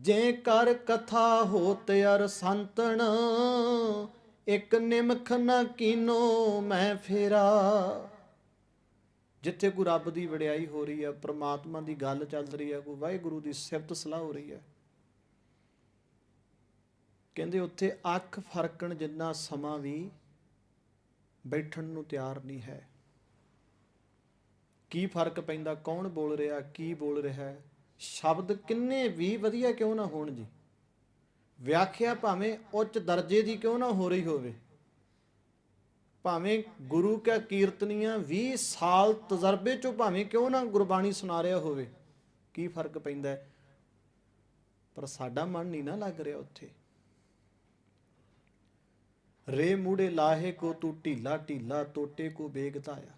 ਜੇ ਕਰ ਕਥਾ ਹੋਤ ਅਰ ਸੰਤਨ, ਇੱਕ ਨਿਮਖ ਨ ਕੀਨੋ ਮੈਂ ਫੇਰਾ। ਜਿੱਥੇ ਕੋਈ ਰੱਬ ਦੀ ਵਡਿਆਈ ਹੋ ਰਹੀ ਹੈ, ਪ੍ਰਮਾਤਮਾ ਦੀ ਗੱਲ ਚੱਲ ਰਹੀ ਹੈ, ਕੋਈ ਵਾਹਿਗੁਰੂ ਦੀ ਸਿਫਤ ਸਲਾਹ ਹੋ ਰਹੀ ਹੈ। ਕਹਿੰਦੇ ਉੱਥੇ ਅੱਖ ਫਰਕਣ ਜਿੰਨਾ ਸਮਾਂ ਵੀ ਬੈਠਣ ਨੂੰ ਤਿਆਰ ਨਹੀਂ ਹੈ। ਕੀ ਫ਼ਰਕ ਪੈਂਦਾ, ਕੌਣ ਬੋਲ ਰਿਹਾ, ਕੀ ਬੋਲ ਰਿਹਾ ਹੈ? ਸ਼ਬਦ ਕਿੰਨੇ ਵੀ ਵਧੀਆ ਕਿਉਂ ਨਾ ਹੋਣ ਜੀ? ਵਿਆਖਿਆ ਭਾਵੇਂ ਉੱਚ ਦਰਜੇ ਦੀ ਕਿਉਂ ਨਾ ਹੋ ਰਹੀ ਹੋਵੇ। ਭਾਵੇਂ ਗੁਰੂ ਕਾ ਕੀਰਤਨੀਆਂ 20 ਸਾਲ ਤਜਰਬੇ ਚੋਂ ਭਾਵੇਂ ਕਿਉਂ ਨਾ ਗੁਰਬਾਣੀ ਸੁਣਾ ਰਿਹਾ ਹੋਵੇ, ਕੀ ਫ਼ਰਕ ਪੈਂਦਾ? ਪਰ ਸਾਡਾ ਮਨ ਨਹੀਂ ਨਾ ਲੱਗ ਰਿਹਾ ਉੱਥੇ। ਰੇ ਮੂੜੇ ਲਾਹੇ ਕੋ ਤੂੰ ਢੀਲਾ ਢੀਲਾ, ਤੋਟੇ ਕੋ ਬੇਗਤਾਇਆ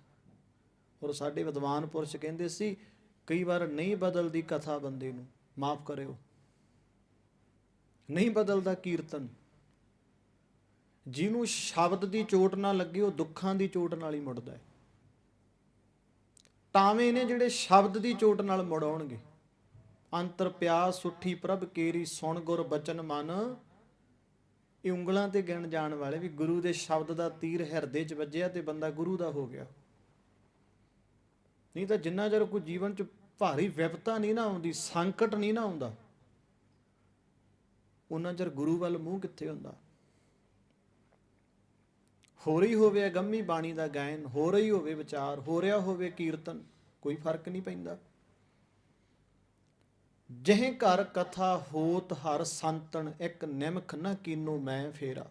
ਔਰ ਸਾਡੇ ਵਿਦਵਾਨ ਪੁਰਸ਼ ਕਹਿੰਦੇ ਸੀ ਕਈ ਵਾਰ ਨਹੀਂ ਬਦਲਦੀ ਕਥਾ ਬੰਦੇ ਨੂੰ, ਮਾਫ ਕਰਿਓ। ਨਹੀਂ ਬਦਲਦਾ ਕੀਰਤਨ। ਜਿਹਨੂੰ ਸ਼ਬਦ ਦੀ ਚੋਟ ਨਾ ਲੱਗੇ, ਉਹ ਦੁੱਖਾਂ ਦੀ ਚੋਟ ਨਾਲ ਹੀ ਮੁੜਦਾ ਹੈ। ਟਾਵੇਂ ਨੇ ਜਿਹੜੇ ਸ਼ਬਦ ਦੀ ਚੋਟ ਨਾਲ ਮੁੜਾਉਣਗੇ। ਅੰਤਰ ਪਿਆਸ ਸੁੱਠੀ ਪ੍ਰਭ, ਕੇਰੀ ਸੁਣ ਗੁਰ ਬਚਨ ਮਨ। ਇਹ ਉਂਗਲਾਂ ਤੇ ਗਿਣ ਜਾਣ ਵਾਲੇ ਵੀ ਗੁਰੂ ਦੇ ਸ਼ਬਦ ਦਾ ਤੀਰ ਹਿਰਦੇ 'ਚ ਵੱਜਿਆ ਤੇ ਬੰਦਾ ਗੁਰੂ ਦਾ ਹੋ ਗਿਆ। ਨਹੀਂ ਤਾਂ ਜਿੰਨਾ ਚਿਰ ਕੋਈ ਜੀਵਨ 'ਚ ਭਾਰੀ ਵਿਪਤਾ ਨਹੀਂ ਨਾ ਆਉਂਦੀ, ਸੰਕਟ ਨਹੀਂ ਨਾ ਆਉਂਦਾ ਉਹਨਾਂ ਚਿਰ ਗੁਰੂ ਵੱਲ ਮੂੰਹ ਕਿੱਥੇ ਹੁੰਦਾ? ਹੋ ਰਹੀ ਹੋਵੇ ਅਗੰਮੀ ਬਾਣੀ ਦਾ ਗਾਇਨ, ਹੋ ਰਹੀ ਹੋਵੇ ਵਿਚਾਰ, ਹੋ ਰਿਹਾ ਹੋਵੇ ਕੀਰਤਨ, ਕੋਈ ਫ਼ਰਕ ਨਹੀਂ ਪੈਂਦਾ। ਜਿਹੇ ਘਰ ਕਥਾ ਹੋਤ ਹਰ ਸੰਤਨ, ਇੱਕ ਨਿਮਖ ਨਾ ਕੀਨੋ ਮੈਂ ਫੇਰਾ।